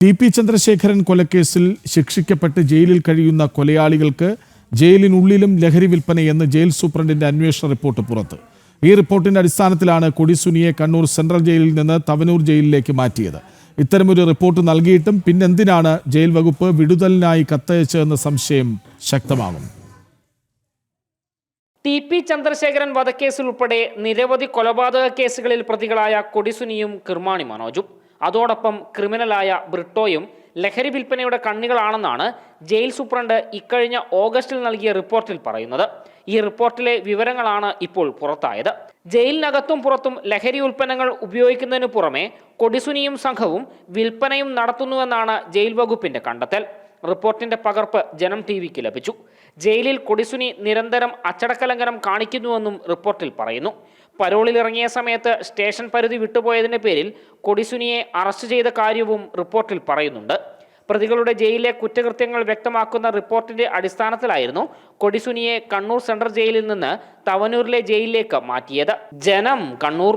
T P Chandrasekharan കൊലക്കേസിൽ ശിക്ഷിക്കപ്പെട്ട് ജയിലിൽ കഴിയുന്ന കൊലയാളികൾക്ക് ജയിലിനുള്ളിലും ലഹരി വിൽപ്പനയെന്ന് ജയിൽ സൂപ്രണ്ടിന്റെ അന്വേഷണ റിപ്പോർട്ട് പുറത്ത്. ഈ റിപ്പോർട്ടിന്റെ അടിസ്ഥാനത്തിലാണ് കൊടിസുനിയെ കണ്ണൂർ സെൻട്രൽ ജയിലിൽ നിന്ന് തവനൂർ ജയിലിലേക്ക് മാറ്റിയത്. ഇത്തരമൊരു റിപ്പോർട്ട് നൽകിയിട്ടും പിന്നെന്തിനാണ് ജയിൽ വകുപ്പ് വിടുതലിനായി കത്തയച്ചതെന്ന സംശയം ശക്തമാകും. ടി പി ചന്ദ്രശേഖരൻ വധക്കേസിൽ ഉൾപ്പെടെ നിരവധി കൊലപാതക കേസുകളിൽ പ്രതികളായ കൊടിസുനിയും കിർമാണി മനോജും. അതോടൊപ്പം ക്രിമിനലായ ബ്രിട്ടോയും ലഹരി വിൽപ്പനയുടെ കണ്ണികളാണെന്നാണ് ജയിൽ സൂപ്രണ്ട് ഇക്കഴിഞ്ഞ ഓഗസ്റ്റിൽ നൽകിയ റിപ്പോർട്ടിൽ പറയുന്നത്. ഈ റിപ്പോർട്ടിലെ വിവരങ്ങളാണ് ഇപ്പോൾ പുറത്തായത്. ജയിലിനകത്തും പുറത്തും ലഹരി ഉൽപ്പന്നങ്ങൾ ഉപയോഗിക്കുന്നതിന് പുറമെ കൊടിസുനിയും സംഘവും വിൽപ്പനയും നടത്തുന്നുവെന്നാണ് ജയിൽ വകുപ്പിന്റെ കണ്ടെത്തൽ. റിപ്പോർട്ടിന്റെ പകർപ്പ് ജനം ടി വിക്ക് ലഭിച്ചു. ജയിലിൽ കൊടിസുനി നിരന്തരം അച്ചടക്കലംഘനം കാണിക്കുന്നുവെന്നും റിപ്പോർട്ടിൽ പറയുന്നു. പരോളിൽ ഇറങ്ങിയ സമയത്ത് സ്റ്റേഷൻ പരിധി വിട്ടുപോയതിന്റെ പേരിൽ കൊടിസുനിയെ അറസ്റ്റ് ചെയ്ത കാര്യവും റിപ്പോർട്ടിൽ പറയുന്നുണ്ട്. പ്രതികളുടെ ജയിലിലെ കുറ്റകൃത്യങ്ങൾ വ്യക്തമാക്കുന്ന റിപ്പോർട്ടിന്റെ അടിസ്ഥാനത്തിലായിരുന്നു കൊടിസുനിയെ കണ്ണൂർ സെൻട്രൽ ജയിലിൽ നിന്ന് തവനൂരിലെ ജയിലിലേക്ക് മാറ്റിയത്. ജനം കണ്ണൂർ